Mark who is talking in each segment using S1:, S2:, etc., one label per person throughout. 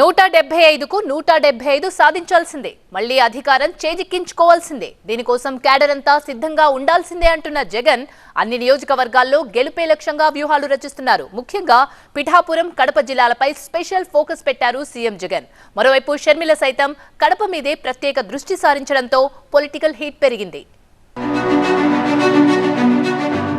S1: నూట డెబ్బై ఐదుకు నూట డెబ్బై ఐదు సాధించాల్సిందే. మళ్ళీ అధికారం చేజిక్కించుకోవాల్సిందే. దీనికోసం క్యాడర్ అంతా సిద్ధంగా ఉండాల్సిందే అంటున్న జగన్ అన్ని నియోజకవర్గాల్లో గెలుపే లక్ష్యంగా వ్యూహాలు రచిస్తున్నారు. ముఖ్యంగా పిఠాపురం కడప జిల్లాలపై స్పెషల్ ఫోకస్ పెట్టారు సీఎం జగన్. మరోవైపు షర్మిల సైతం కడప మీదే ప్రత్యేక దృష్టి సారించడంతో పొలిటికల్ హీట్ పెరిగింది.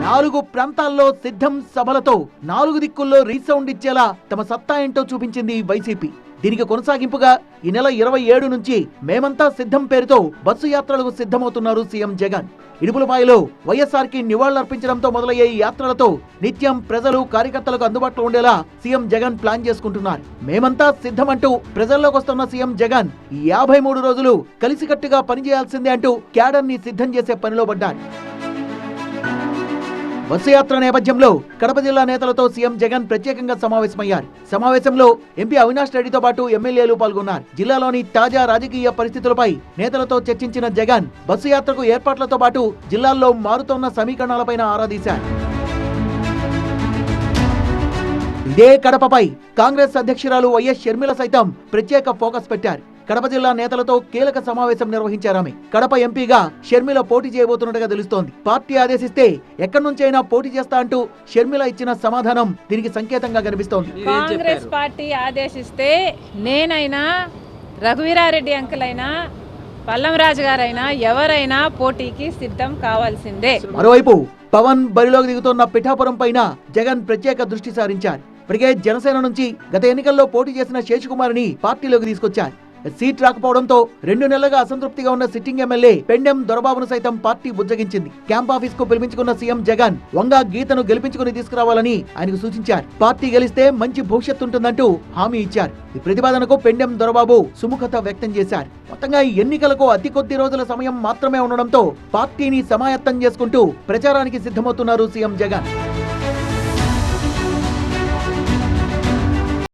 S2: నాలుగు ప్రాంతాల్లో సిద్ధం సభలతో నాలుగు దిక్కుల్లో రీసౌండ్ ఇచ్చేలా తమ సత్తా ఏంటో చూపించింది వైసీపీ. దీనికి కొనసాగింపుగా ఈ నెల ఇరవై ఏడు నుంచి మేమంతా సిద్ధం పేరుతో బస్సు యాత్రలకు సిద్ధమవుతున్నారు సీఎం జగన్. ఇడుపులపాయలో వైఎస్ఆర్కి నివాళులర్పించడంతో మొదలయ్యే ఈ యాత్రలతో నిత్యం ప్రజలు కార్యకర్తలకు అందుబాటులో ఉండేలా సీఎం జగన్ ప్లాన్ చేసుకుంటున్నారు. మేమంతా సిద్ధమంటూ ప్రజల్లోకి వస్తున్న సీఎం జగన్ యాభై మూడు రోజులు కలిసికట్టుగా పనిచేయాల్సిందే అంటూ క్యాడర్ని సిద్ధం చేసే పనిలో పడ్డారు. బస్సు యాత్ర నేపథ్యంలో కడప జిల్లా నేతలతో సీఎం జగన్ ప్రత్యేకంగా సమావేశమయ్యారు. సమావేశంలో ఎంపీ అవినాష్ రెడ్డితో పాటు ఎమ్మెల్యేలు పాల్గొన్నారు. జిల్లాలోని తాజా రాజకీయ పరిస్థితులపై నేతలతో చర్చించిన జగన్ బస్సు యాత్రకు ఏర్పాట్లతో పాటు జిల్లాల్లో మారుతోన్న సమీకరణాలపైన ఆరాధీశారు ఇదే కడపపై కాంగ్రెస్ అధ్యక్షురాలు వైఎస్ షర్మిల సైతం ప్రత్యేక ఫోకస్ పెట్టారు. కడప జిల్లా నేతలతో కీలక సమావేశం నిర్వహించారు ఆమె. కడప ఎంపీగా షర్మిల పోటీ చేయబోతున్నట్టుగా తెలుస్తోంది. పార్టీ ఆదేశిస్తే ఎక్కడి నుంచైనా పోటీ చేస్తా అంటూ షర్మిల ఇచ్చిన సమాధానం దీనికి సంకేతంగా కనిపిస్తోంది.
S3: కాంగ్రెస్ పార్టీ ఆదేశిస్తే నేనైనా రఘువీరారెడ్డి అంకుల్ అయినా పల్లంరాజు గారైనా ఎవరైనా పోటీకి సిద్ధం కావాల్సిందే.
S2: మరోవైపు పవన్ బరిలోకి దిగుతున్న పిఠాపురం పైన జగన్ ప్రత్యేక దృష్టి సారించారు. ఇప్పటికే జనసేన నుంచి గత ఎన్నికల్లో పోటీ చేసిన శేషకుమారిని పార్టీలోకి తీసుకొచ్చారు. సీట్ రాకపోవడంతో రెండు నెలలుగా అసంతృప్తిగా ఉన్న సిట్టింగ్ ఎమ్మెల్యే పెండెం దొరబాబును సైతం పార్టీ బుజ్జగించింది. క్యాంప్ ఆఫీస్కు పిలిపించుకున్న సీఎం జగన్ వంగా గీతను గెలిపించుకుని తీసుకురావాలని ఆయనకు సూచించారు. పార్టీ గెలిస్తే మంచి భవిష్యత్తు ఉంటుందంటూ హామీ ఇచ్చారు. ఈ ప్రతిపాదనకు పెండెం దొరబాబు సుముఖత వ్యక్తం చేశారు. మొత్తంగా ఈ ఎన్నికలకు అతి కొద్ది రోజుల సమయం మాత్రమే ఉండడంతో పార్టీని సమాయత్తం చేసుకుంటూ ప్రచారానికి సిద్ధమవుతున్నారు సీఎం జగన్.